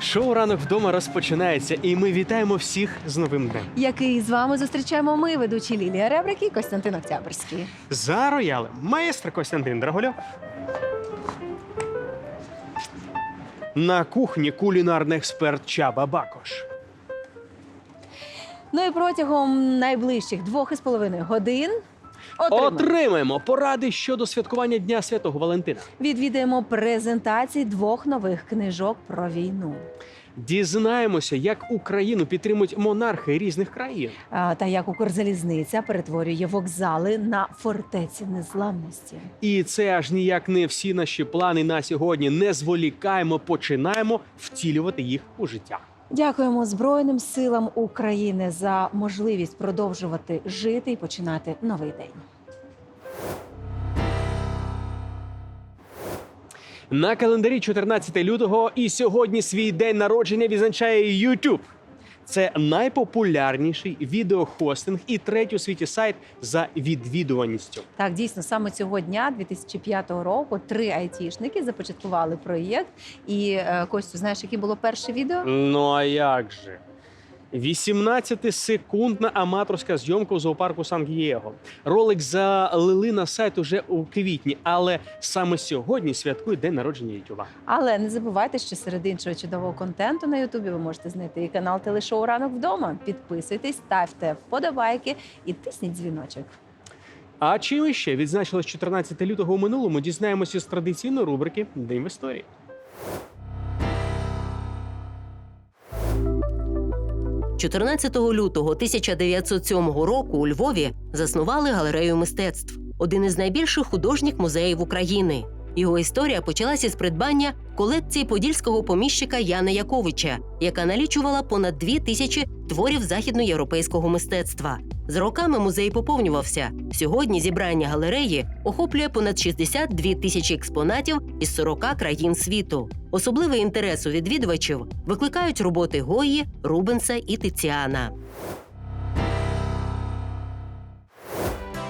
Шоу ранок вдома розпочинається, і ми вітаємо всіх з новим днем. Який з вами зустрічаємо ми, ведучі Лілія Ребрик і Костянтин Октябрьський. За роялем маестро Костянтин Драгульов. На кухні кулінарний експерт Чаба Бакош. Ну і протягом найближчих двох із половиною годин отримаємо. Отримаємо поради щодо святкування Дня Святого Валентина. відвідаємо презентації двох нових книжок про війну. Дізнаємося, як Україну підтримують монархи різних країн. А, Та як Укрзалізниця перетворює вокзали на фортеці незламності. І це аж ніяк не всі наші плани на сьогодні. Не зволікаємо, починаємо втілювати їх у життя. Дякуємо Збройним силам України за можливість продовжувати жити і починати новий день. На календарі 14 лютого і сьогодні свій день народження відзначає YouTube. Це найпопулярніший відеохостинг і третій у світі сайт за відвідуваністю. Так, дійсно, саме цього дня, 2005 року, три айтішники започаткували проєкт. І е, Костю, знаєш, яке було перше відео? Ну а як же? 18-секундна аматорська зйомка у зоопарку Сан-Дієго. Ролик залили на сайт уже у квітні, але саме сьогодні святкує день народження Ютуба. Але не забувайте, що серед іншого чудового контенту на Ютубі ви можете знайти і канал Телешоу Ранок вдома. Підписуйтесь, ставте вподобайки і тисніть дзвіночок. А чим іще відзначилось 14 лютого у минулому, дізнаємося з традиційної рубрики День в історії. – 14 лютого 1907 року у Львові заснували галерею мистецтв, один із найбільших художніх музеїв України. Його історія почалася з придбання колекції подільського поміщика Яна Яковича, яка налічувала понад дві тисячі творів західноєвропейського мистецтва. З роками музей поповнювався. Сьогодні зібрання галереї охоплює понад 62 тисячі експонатів із 40 країн світу. Особливий інтерес у відвідувачів викликають роботи Гої, Рубенса і Тиціана.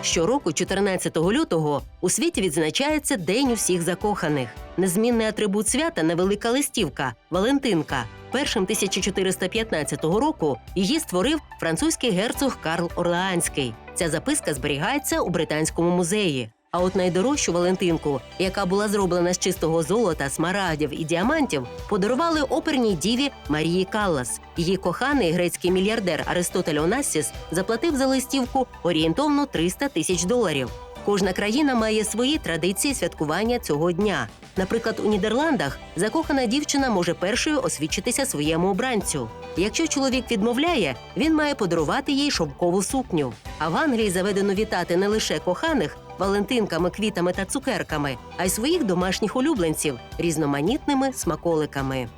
Щороку, 14 лютого, у світі відзначається День усіх закоханих. Незмінний атрибут свята невелика листівка Валентинка. Першим 1415 року її створив французький герцог Карл Орлеанський. Ця записка зберігається у британському музеї. А от найдорожчу Валентинку, яка була зроблена з чистого золота, смарагдів і діамантів, подарували оперній діві Марії Каллас. Її коханий грецький мільярдер Аристотель Онассіс заплатив за листівку орієнтовно 300 тисяч доларів. Кожна країна має свої традиції святкування цього дня. Наприклад, у Нідерландах закохана дівчина може першою освідчитися своєму обранцю. Якщо чоловік відмовляє, він має подарувати їй шовкову сукню. А в Англії заведено вітати не лише коханих валентинками, квітами та цукерками, а й своїх домашніх улюбленців різноманітними смаколиками.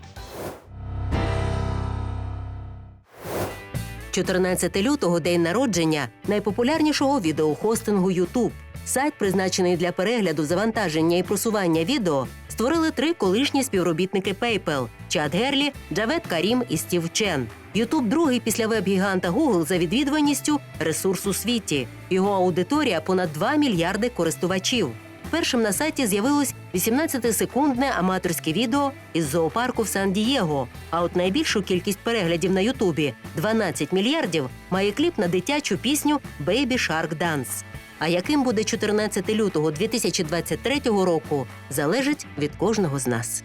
14 лютого день народження найпопулярнішого відеохостингу YouTube. Сайт, призначений для перегляду, завантаження і просування відео, створили три колишні співробітники PayPal – Чад Герлі, Джавед Карім і Стів Чен. YouTube – другий після веб-гіганта Google за відвідуваністю ресурс у світі. Його аудиторія понад 2 мільярди користувачів. Першим на сайті з'явилось 18-секундне аматорське відео із зоопарку в Сан-Дієго. А от найбільшу кількість переглядів на Ютубі 12 мільярдів має кліп на дитячу пісню «Baby Shark Dance». А яким буде 14 лютого 2023 року, залежить від кожного з нас.